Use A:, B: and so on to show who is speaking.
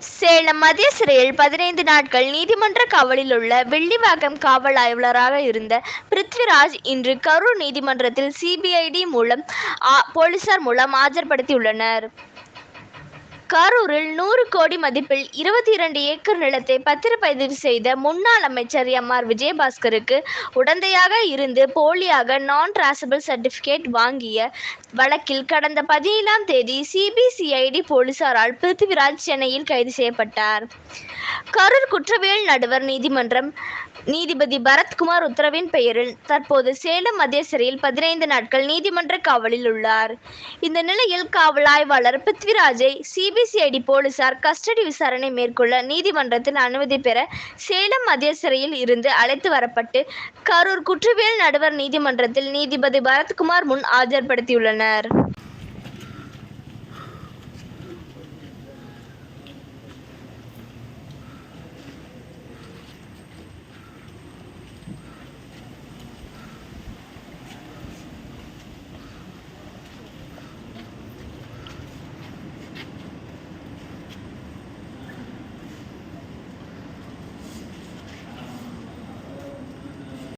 A: சேலம் மத்திய சிறையில் பதினைந்து நாட்கள் நீதிமன்ற காவலில் உள்ள வெள்ளிவாக்கம் காவல் ஆய்வாளராக இருந்த பிருத்விராஜ் இன்று கரூர் நீதிமன்றத்தில் சிபிஐடி மூலம் ஆ- போலீசார் மூலம் ஆஜர்படுத்தியுள்ளனர். கரூரில் நூறு கோடி மதிப்பில் இருபத்தி இரண்டு ஏக்கர் நிலத்தை பத்திரப்பதிவு செய்த முன்னாள் அமைச்சர் எம். ஆர். விஜயபாஸ்கருக்கு உடந்தையாக இருந்து போலியாக நான் டிராசபிள் சர்டிபிகேட் வாங்கிய வழக்கில் கடந்த பதினேழாம் தேதி சிபிசிஐடி போலீசாரால் பிருத்திவிராஜ் சென்னையில் கைது செய்யப்பட்டார். கரூர் குற்றவியல் நடுவர் நீதிமன்றம் நீதிபதி பரத்குமார் உத்தரவின் பெயரில் தற்போது சேலம் மத்திய சிறையில் பதினைந்து நாட்கள் நீதிமன்ற காவலில் உள்ளார். இந்த நிலையில் காவல் ஆய்வாளர் பிருத்விராஜை சிபிசிஐடி போலீசார் கஸ்டடி விசாரணை மேற்கொள்ள நீதிமன்றத்தில் அனுமதி பெற சேலம் மத்திய சிறையில் இருந்து அழைத்து வரப்பட்டு கரூர் குற்றவியல் நடுவர் நீதிமன்றத்தில் நீதிபதி பரத்குமார் முன் ஆஜர்படுத்தியுள்ளனர்.